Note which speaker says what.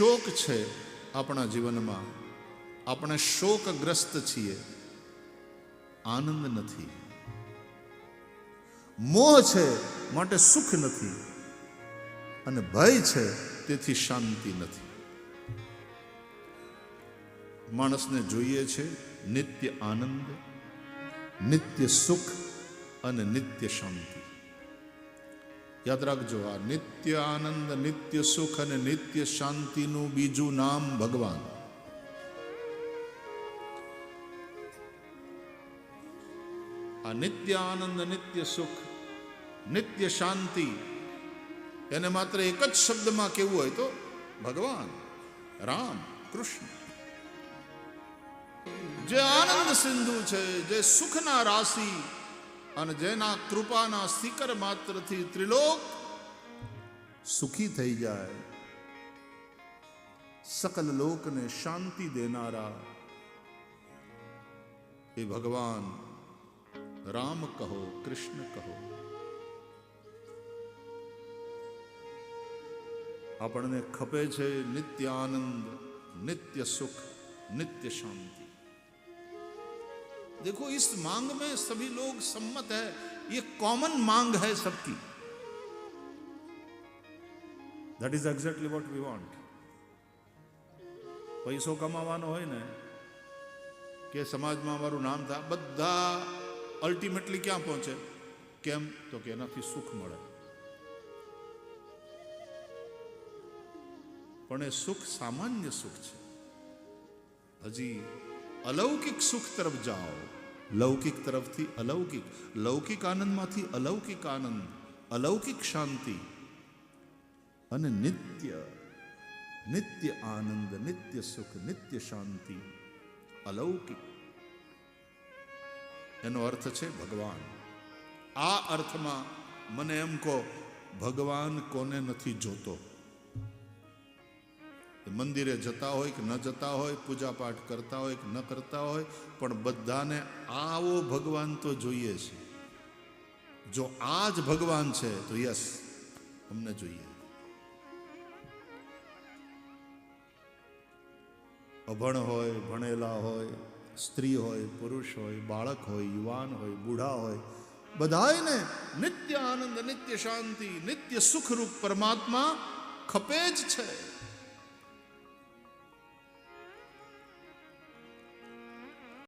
Speaker 1: શોક છે આપણા જીવનમાં. આપણે શોકગ્રસ્ત છીએ. આનંદ નથી. મોહ છે માટે સુખ નથી. અને ભય છે તેથી શાંતિ નથી. માણસને જોઈએ છે નિત્ય આનંદ, નિત્ય સુખ અને નિત્ય શાંતિ. યાદ રાખજો, આ નિત્ય આનંદ, નિત્ય સુખ અને નિત્ય શાંતિનું બીજું નામ ભગવાન. આ નિત્ય આનંદ, નિત્ય સુખ, નિત્ય શાંતિ, એને માત્ર એક જ શબ્દમાં કેવું હોય તો ભગવાન, રામ, કૃષ્ણ. જે આનંદ સિંધુ છે, જે સુખના રાશિ અને જેના કૃપાના શિખર માત્રથી ત્રિલોક સુખી થઈ જાય. સકલ લોકને શાંતિ દેનારા એ ભગવાન રામ કહો, કૃષ્ણ કહો. આપણને ખપે છે નિત્ય આનંદ નિત્ય સુખ, નિત્ય શાંતિ. देखो इस मांग में सभी लोग सम्मत है ये कॉमन मांग है सबकी that is exactly what we want પૈસો કમાવાનો હોય ને કે સમાજમાં અમારું નામ થાય બધા અલ્ટિમેટલી ક્યાં પહોંચે કેમ તો કે એનાથી સુખ મળે પણ એ સુખ સામાન્ય સુખ છે હજી અલૌકિક સુખ તરફ જાઓ. લૌકિક તરફથી અલૌકિક, લૌકિક આનંદમાંથી અલૌકિક આનંદ, અલૌકિક શાંતિ અને નિત્ય નિત્ય આનંદ, નિત્ય સુખ, નિત્ય શાંતિ, અલૌકિક. એનો અર્થ છે ભગવાન. આ અર્થમાં મને એમ કહો, ભગવાન કોને નથી જોતો? મંદિરે જતા હોય કે ન જતા હોય પૂજા પાઠ કરતા હોય કે ન કરતા હોય, પણ બધાને આવો ભગવાન તો જોઈએ છે. જો આ જ ભગવાન છે, તો યસ, અમને જોઈએ. અભણ હોય, ભણેલા હોય, સ્ત્રી હોય, પુરુષ હોય, બાળક હોય, યુવાન હોય, બુઢા હોય બધાને નિત્ય આનંદ, નિત્ય શાંતિ, નિત્ય સુખરૂપ પરમાત્મા ખપે જ છે.